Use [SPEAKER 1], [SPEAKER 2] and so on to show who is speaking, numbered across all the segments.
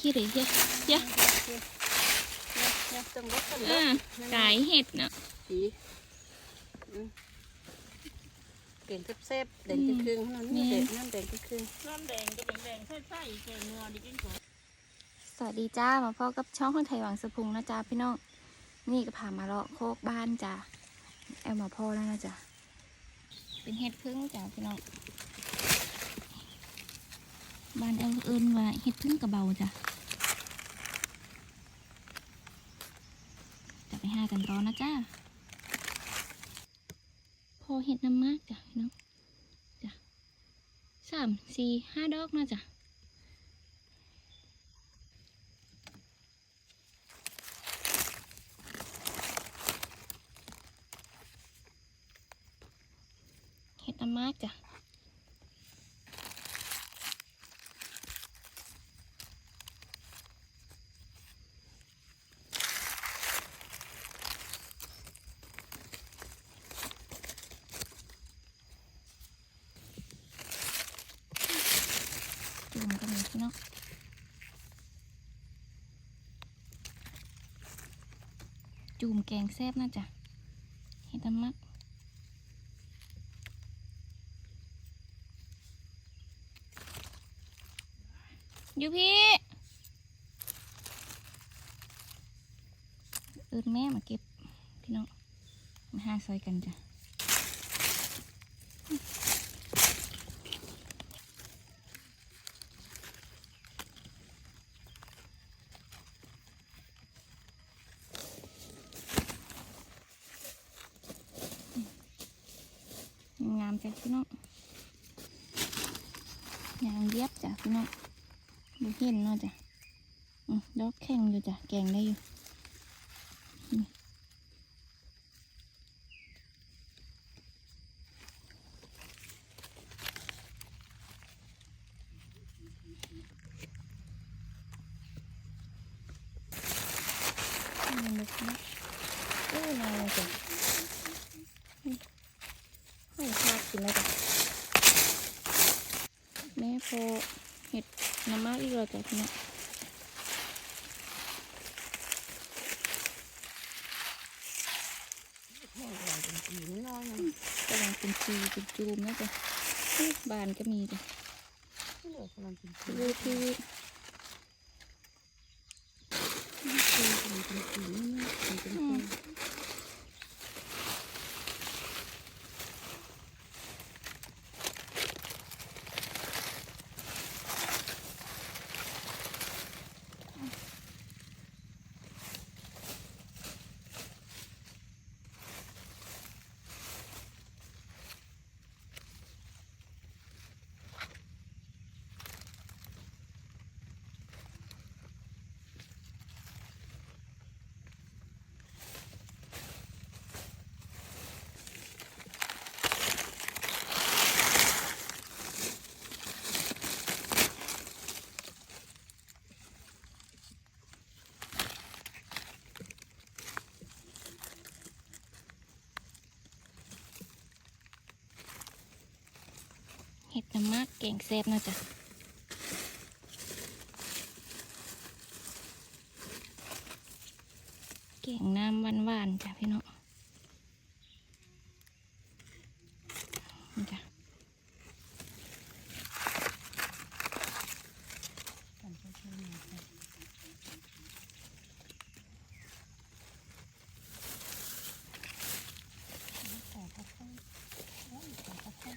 [SPEAKER 1] ขี้เหร่เยเฮีย
[SPEAKER 2] เยองลดกัน
[SPEAKER 1] อ่า
[SPEAKER 2] เนาะ
[SPEAKER 1] กายเห็ดเนาะ
[SPEAKER 2] สีเก่งเซฟๆเด่นครึ่งนั่นนี่เด่นนั่นเด่นครึ่ง
[SPEAKER 3] น้ำแดงก็แดงๆใส่ๆแกงนัวดิกินก่อน
[SPEAKER 1] สวัสดีจ้ามาพบกับช่องคนไทยหวังสะพุงนะจ้าพี่น้องนี่ก็พามาเลาะโคกบ้านจ้าแอลมาพ่อแล้วนะจ้าเป็นเห็ดพึ่งจ้าพี่น้อง บ้านแอลเอิญว่าเห็ดพึ่งกระเบาจ้าจะไปหากันรอนะจ้าพอเห็ดน้ำมากจ้าพี่น้องจ้าสามสี่ห้าดอกนะจ้าเห็ดน้ำมากจ้ะ จุ่มกัน เน้องจุ่มแกงแซ่บนะจ๊ะเห็ดมักอยู่พี่เอินแม่มาเก็บ พี่น้อง มาหาซอยกันจ้ะ งามจ้ะพี่น้องยางเย็บจ้ะพี่น้องดูเห็นเนาะจ้ะดอกแข็งอยู่จ้ะแกงได้อยู่นี่นี่มันะโอ้ยนาจ้ะ ให้ชาติกินแล้วจ้ะแม่พอเห็ดน้ำมากอีกแล้วจ้ะพี่น้อง
[SPEAKER 2] กว่าเนสีน้อย
[SPEAKER 1] กำลังเป็นจีเป็นจูมนะจ๊ะบานก็มีจ้ะ
[SPEAKER 2] เลือกำลังเป็นสี
[SPEAKER 1] ดูที่
[SPEAKER 2] สีกำลังเป็นสีเป็นสี
[SPEAKER 1] เห็ดน้ำมากแกงแซ่บนะจ๊ะแกงน้ำหวานๆจ้ะพี่น้องนี่จ้ะ
[SPEAKER 2] กันไปช่วยหน่อยค่ะแต่ก็ค่อยโอ้ยแต่ก็ค่อ
[SPEAKER 1] ย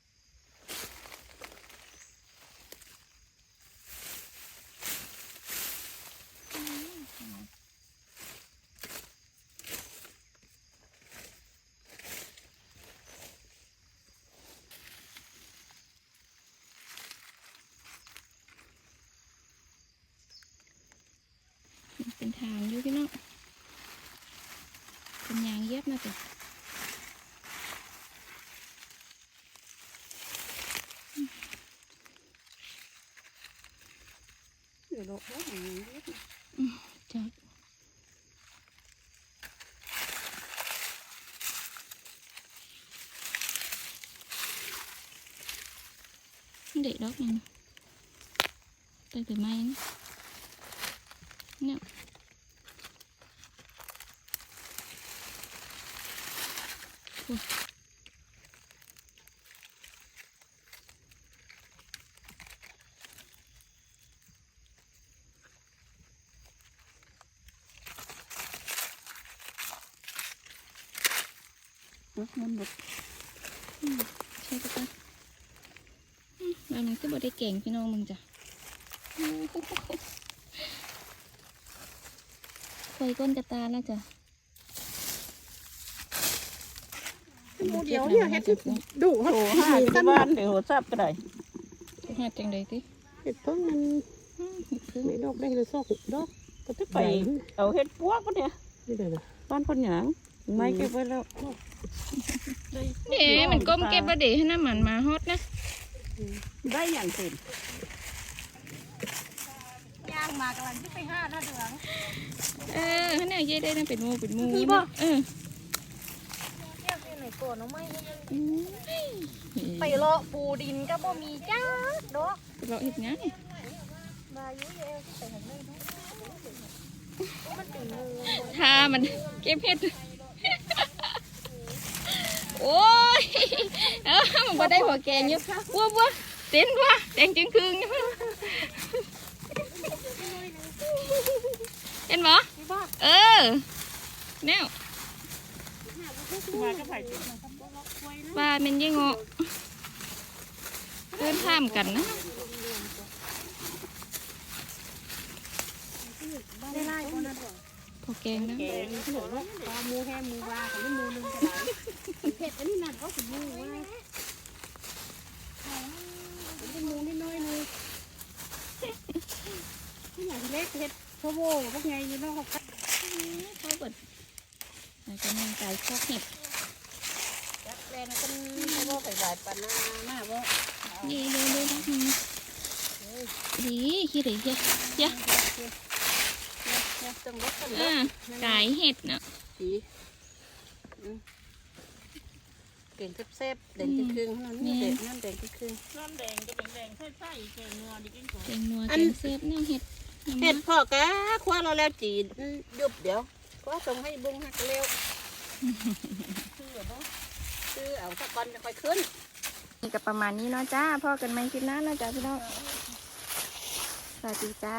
[SPEAKER 1] แบบ
[SPEAKER 2] เป็นทางขึ้นมาเลยอืม
[SPEAKER 1] เป็นทางอยู่พี่น้องเป็นยางเย็บนะจ๊ะ
[SPEAKER 2] เดี๋ยวเราเอาอย่างนี้
[SPEAKER 1] จ้ะเด็กดอกยังแต่ถือไม้นะเนี่ยโอ้ย
[SPEAKER 2] มันแบบ
[SPEAKER 1] ใช่ปะจ๊ะอืมอันนั้นคือบ่ได้เก่งพี่น้องมึงจ้ะโอ้โหไฟก้นกระตาแล้วจ้ะ
[SPEAKER 2] มูเดียวเนี่ยเฮ็ดดุ
[SPEAKER 3] โอ้ห้าที่บ้านเดี๋ยวโหทราบก็ได้
[SPEAKER 1] หาจังใดติ
[SPEAKER 2] เฮ็ดเพิ่งมัน
[SPEAKER 1] อืมเห็ดพึ่ง
[SPEAKER 2] ไม่ดอกได้เลยซอกดอก
[SPEAKER 3] ก็จะไปเอาเฮ็ดพวกก็เนี่ย
[SPEAKER 2] นี่เลยนะ
[SPEAKER 3] บ้านคนหยังไม่เก็บไว้แล้ว
[SPEAKER 1] เด้มันก้มเก็บบ่เด้ให้น้ำมันมาฮอดนะ
[SPEAKER 3] ได้อย่างเต็ม
[SPEAKER 2] ย่างมากำลังที่ไปห้าหน้าเดือง
[SPEAKER 1] เออให้แนวเย่ได้นั่นเป็นหมูเป็นหมู
[SPEAKER 2] นี่บ่
[SPEAKER 1] เออ
[SPEAKER 2] เที่ยวที่ไหน ก่อนน้องไม่
[SPEAKER 1] อุ้ย
[SPEAKER 2] ไปเลาะปูดินก็บ่มีจ้าดอก
[SPEAKER 1] เราเห็ดหยัง
[SPEAKER 2] มาอยู่เอวที่ไปทางนี้นะมันเป็นงู
[SPEAKER 1] ถ้ามันเก็บเห็ดโอ้ยเออมันบ่ได้หัวแกงอยู่บัวบัวเต้นบัวแดงจึงคืงอยู่เห็นบ่
[SPEAKER 2] นี่บ่
[SPEAKER 1] เออแนว
[SPEAKER 3] มาก็ไผ่ติ
[SPEAKER 1] ปลาเป็นยังงอเดินข้ามกันนะ
[SPEAKER 2] ได้ไล่คนนั้นบ่
[SPEAKER 1] พอแกงนะ
[SPEAKER 3] แกง
[SPEAKER 2] ขนมลูกปลาหมูแห้หมูวาของนี่หมูนึงก็ได้เผ็ดอันนี้นั่นก็สิหมูว่าเป็นหมูนิดน้อยนึงที่อย่างเล็กเผ็ดโชโบพวกไงอยู่นอกเขา
[SPEAKER 1] เขาเปิด อาจจะมีไก่พวกเห็ด
[SPEAKER 2] จักแรงกันโชโบไปหลายปานนาหน้าบ่
[SPEAKER 1] ดีเลยเลยนะดีขี้ดีเจ้ะเจ้ะ
[SPEAKER 2] เนี่ยจังรถกัน
[SPEAKER 1] อ่า
[SPEAKER 2] เนาะ
[SPEAKER 1] ไก่เห็ดเนาะ
[SPEAKER 2] สีเก่งเซฟๆเด่นครึ่งๆนั่นนี่เด่นนั่นเด่นครึ่ง
[SPEAKER 3] น้ำแดงก็เป็นแดงใส่ใส่แกงนัวดิกินก่อน
[SPEAKER 1] แกงนัว
[SPEAKER 2] อั
[SPEAKER 1] แก
[SPEAKER 2] น
[SPEAKER 1] งเซฟเนี่ยเห็ด
[SPEAKER 2] เห็ดพ่อกะคว้าเราแล้วจียุบเดี๋ยว ก็ส่งให้บุ้งหักเร็ว
[SPEAKER 3] คือบ่
[SPEAKER 2] ซื้อเอาสักก้อนจะค่อยขึ้น
[SPEAKER 1] นี่ก็ประมาณนี้เนาะจ้าพ่อกันไหมคลิปหน้าเนาะจ้าพี่น้องสวัสดีจ้า